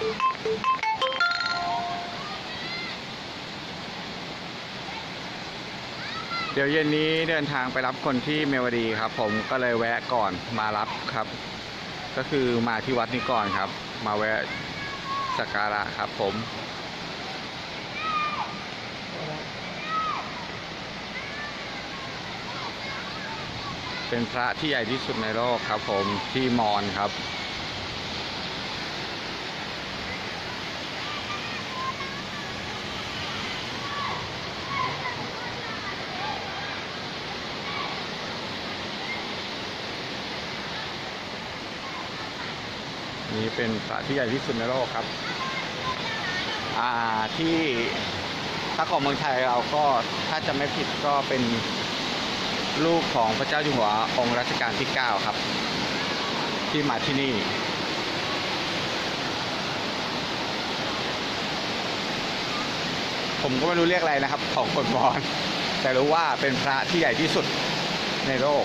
เดี๋ยวเย็นนี้เดินทางไปรับคนที่เมวดีครับ ผมก็เลยแวะก่อนมารับครับ ก็คือมาที่วัดนี้ก่อนครับ มาแวะสักการะครับผมเป็นพระที่ใหญ่ที่สุดในโลกครับผมที่มอญครับ นี่เป็นพระที่ใหญ่ที่สุดในโลกครับ อ่าที่ถ้าของเมืองไทยเราก็ถ้าจะไม่ผิดก็เป็นลูกของพระเจ้าอยู่หัวองค์รัชกาลที่ 9 ครับ ที่มาที่นี่ ผมก็ไม่รู้เรียกอะไรนะครับ ของคนมอญแต่รู้ว่าเป็นพระที่ใหญ่ที่สุดในโลก